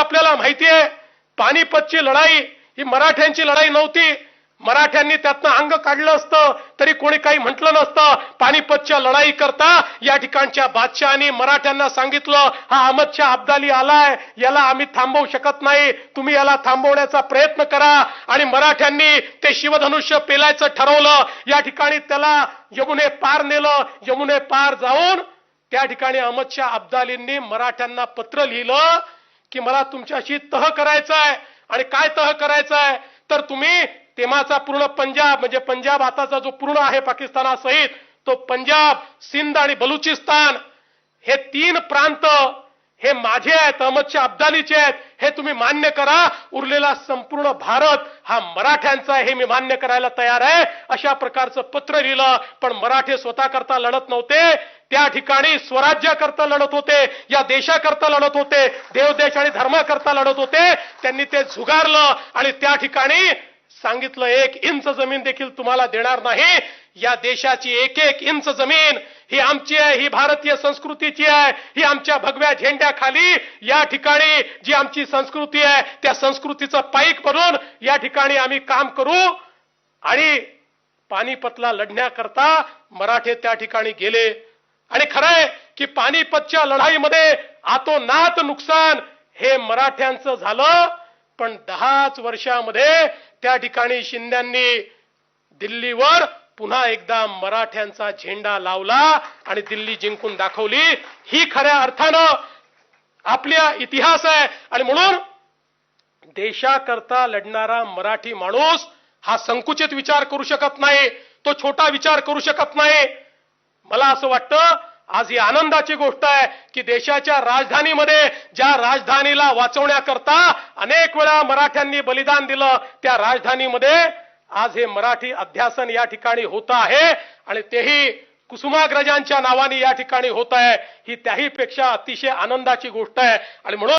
आपल्याला माहिती आहे पानिपतची लढाई ही मराठ्यांची लढाई नव्हती. मराठ्यांनी त्यातनं अंग काढलं असतं तरी कोणी काही म्हटलं नसतं. पानिपतच्या लढाई करता या ठिकाणच्या बादशहानी मराठ्यांना सांगितलं हा अहमदशाह अब्दाली आलाय याला आम्ही थांबवू शकत नाही. तुम्ही याला थांबवण्याचा प्रयत्न करा. आणि मराठ्यांनी ते शिवधनुष्य पेलायचं ठरवलं. या ठिकाणी त्याला यमुने पार नेलं. यमुने पार जाऊन त्या ठिकाणी अहमदशाह अब्दालींनी मराठ्यांना पत्र लिहिलं. की मला तुमच्याशी तह करायचा आहे आणि काय तह करायचं आहे तर तुम्ही तेव्हाचा पूर्ण पंजाब म्हणजे पंजाब आताचा जो पूर्ण आहे पाकिस्तानासहित तो पंजाब सिंध आणि बलुचिस्तान हे तीन प्रांत हे माझे आहेत अहमदशाह अब्दालीचे आहेत हे तुम्ही मान्य करा. उरलेला संपूर्ण भारत हा मराठ्यांचा आहे हे मी मान्य करायला तयार आहे. अशा प्रकारचं पत्र लिहिलं पण मराठे स्वतः करता लढत नव्हते. त्या ठिकाणी स्वराज्याकरता लढत होते या देशाकरता लढत होते देवदेश आणि धर्माकरता लढत होते. त्यांनी ते झुगारलं आणि त्या ठिकाणी सांगितलं एक इंच जमीन देखील तुम्हाला देणार नाही. या देशाची एक एक इंच जमीन ही आमची आहे ही भारतीय संस्कृतीची आहे ही आमच्या भगव्या झेंड्याखाली. या ठिकाणी जी आमची संस्कृती आहे त्या संस्कृतीचं पाईक बनून या ठिकाणी आम्ही काम करू आणि पानिपतला लढण्याकरता मराठे त्या ठिकाणी गेले. आणि खरंय की पानिपतच्या लढाईमध्ये आतोनात नुकसान हे मराठ्यांचं झालं पण दहाच वर्षामध्ये त्या ठिकाणी शिंद्यांनी दिल्लीवर पुन्हा एकदा मराठ्यांचा झेंडा लावला आणि दिल्ली जिंकून दाखवली. ही खऱ्या अर्थानं आपल्या इतिहास आहे. आणि म्हणून देशाकरता लढणारा मराठी माणूस हा संकुचित विचार करू शकत नाही तो छोटा विचार करू शकत नाही. मला असं वाटतं आज ही आनंदाची गोष्ट आहे की देशाच्या राजधानीमध्ये ज्या राजधानीला वाचवण्याकरता अनेक वेळा मराठ्यांनी बलिदान दिलं त्या राजधानीमध्ये आज हे मराठी अध्यासन या ठिकाणी होत आहे आणि तेही कुसुमाग्रजांच्या नावाने या ठिकाणी होत आहे. ही त्याही पेक्षा अतिशय आनंदाची गोष्ट आहे आणि म्हणून